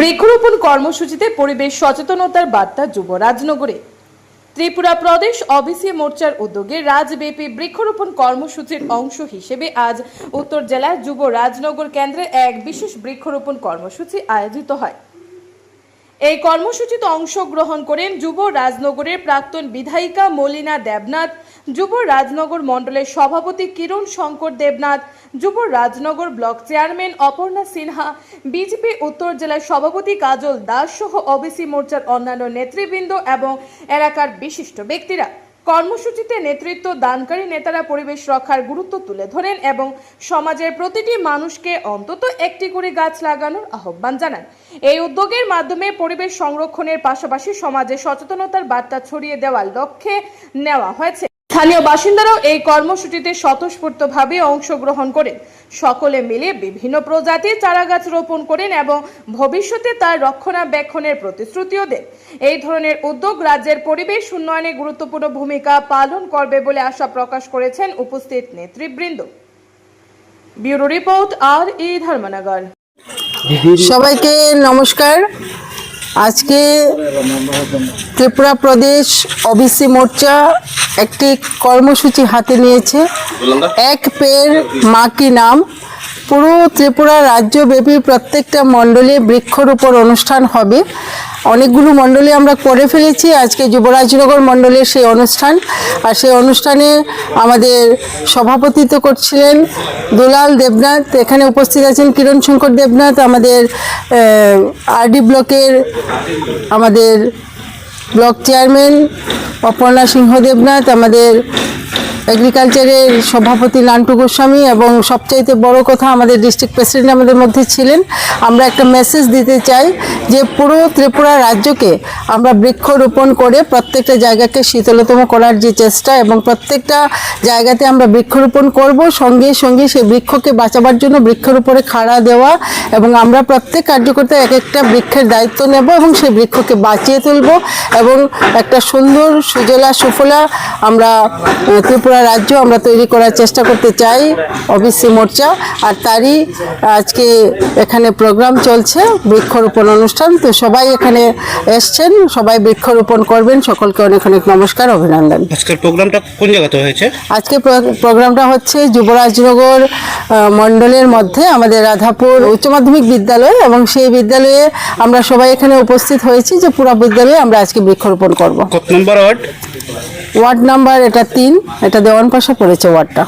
বৃক্ষরোপণ কর্মসূচিতে পরিবেশ সচেতনতার বার্তা যুব রাজনগরে। ত্রিপুরা প্রদেশ অবিসি মোর্চার উদ্যোগে রাজব্যাপী বৃক্ষরোপণ কর্মসূচির অংশ হিসেবে আজ উত্তর জেলার যুব রাজনগর কেন্দ্রে এক বিশেষ বৃক্ষরোপণ কর্মসূচি আয়োজিত হয়। এই কর্মসূচিতে অংশগ্রহণ করেন যুব রাজনগরের প্রাক্তন বিধায়িকা মলিনা দেবনাথ, যুব রাজনগর মণ্ডলের সভাপতি কিরণ শঙ্কর দেবনাথ, যুব Rajnagar block chairman Aparna Sinha, BJP উত্তর জেলার সভাপতি কাজল দাস সহ ওবিসি মোর্চার অন্যান্য নেতৃবৃন্দ এবং এলাকার বিশিষ্ট ব্যক্তিরা। কর্মসূচিতে নেতৃত্ব দানকারী নেতারা পরিবেশ রক্ষার গুরুত্ব তুলে ধরেন এবং সমাজের প্রতিটি মানুষকে অন্তত একটি করে গাছ লাগানোর আহ্বান জানান। এই উদ্যোগের মাধ্যমে পরিবেশ সংরক্ষণের পাশাপাশি সমাজে সচেতনতার বার্তা ছড়িয়ে দেওয়ার লক্ষ্যে নেওয়া হয়েছে। স্থানীয় বাসিন্দারাও এই কর্মসূচিতে স্বতঃস্ফূর্তভাবে অংশগ্রহণ করেন। সকলে মিলে বিভিন্ন প্রজাতির চারাগাছ রোপণ করেন এবং ভবিষ্যতে তার রক্ষণাবেক্ষণের প্রতিশ্রুতিও দেন। এই ধরনের উদ্যোগ রাজ্যের পরিবেশ উন্নয়নে গুরুত্বপূর্ণ ভূমিকা পালন করবে বলে আশা প্রকাশ করেছেন উপস্থিত নেতৃবৃন্দ। ব্যুরো রিপোর্ট আর ই ধর্মনগর। সবাইকে নমস্কার। আজকে ত্রিপুরা প্রদেশ ওবিসি মোর্চা একটি কর্মসূচি হাতে নিয়েছে। এক পের মাকি নাম পুরো ত্রিপুরা রাজ্যব্যাপী প্রত্যেকটা মণ্ডলে বৃক্ষরোপণ অনুষ্ঠান হবে। অনেকগুলো মণ্ডলে আমরা করে ফেলেছি। আজকে যুবরাজনগর মণ্ডলের সেই অনুষ্ঠান। আর সেই অনুষ্ঠানে আমাদের সভাপতিত্ব করছিলেন দুলাল দেবনাথ। এখানে উপস্থিত আছেন কিরণ শঙ্কর দেবনাথ, আমাদের আরডি ব্লকের আমাদের ব্লক চেয়ারম্যান, অপর্ণা সিংহ দেবনাথ, আমাদের এগ্রিকালচারের সভাপতি লান্টু গোস্বামী এবং সবচাইতে বড় কথা আমাদের ডিস্ট্রিক্ট প্রেসিডেন্ট আমাদের মধ্যে ছিলেন। আমরা একটা মেসেজ দিতে চাই যে পুরো ত্রিপুরা রাজ্যকে আমরা বৃক্ষরোপণ করে প্রত্যেকটা জায়গাকে শীতলতম করার যে চেষ্টা এবং প্রত্যেকটা জায়গাতে আমরা বৃক্ষরোপণ করব সঙ্গে সঙ্গে সেই বৃক্ষকে বাঁচাবার জন্য বৃক্ষের উপরে খাড়া দেওয়া এবং আমরা প্রত্যেক কার্যকর্তা এক একটা বৃক্ষের দায়িত্ব নেব এবং সেই বৃক্ষকে বাঁচিয়ে তুলব এবং একটা সুন্দর সুজলা সুফলা আমরা আহ, ত্রিপুরা রাজ্য আমরা তৈরি করার চেষ্টা করতে চাই ওবিসি মোর্চা। আর তারই আজকে এখানে প্রোগ্রাম চলছে বৃক্ষরোপণ অনুষ্ঠান। তো সবাই এখানে এসছেন সবাই বৃক্ষরোপণ করবেন। সকলকে অনেক অনেক নমস্কার অভিনন্দন। আজকের প্রোগ্রামটা কোন জায়গাতে হয়েছে? আজকে প্রোগ্রামটা হচ্ছে যুবরাজনগর মণ্ডলের মধ্যে আমাদের রাধাপুর উচ্চ মাধ্যমিক বিদ্যালয়। এবং সেই বিদ্যালয়ে আমরা সবাই এখানে উপস্থিত হয়েছি যে পুরো বিদ্যালয়ে আমরা আজকে বৃক্ষরোপণ করব। কত নম্বর ওয়ার্ড? ওয়ার্ড নাম্বার এটা তিন এটা দেওয়ান পাশা পড়েছে ওয়ার্ডটা।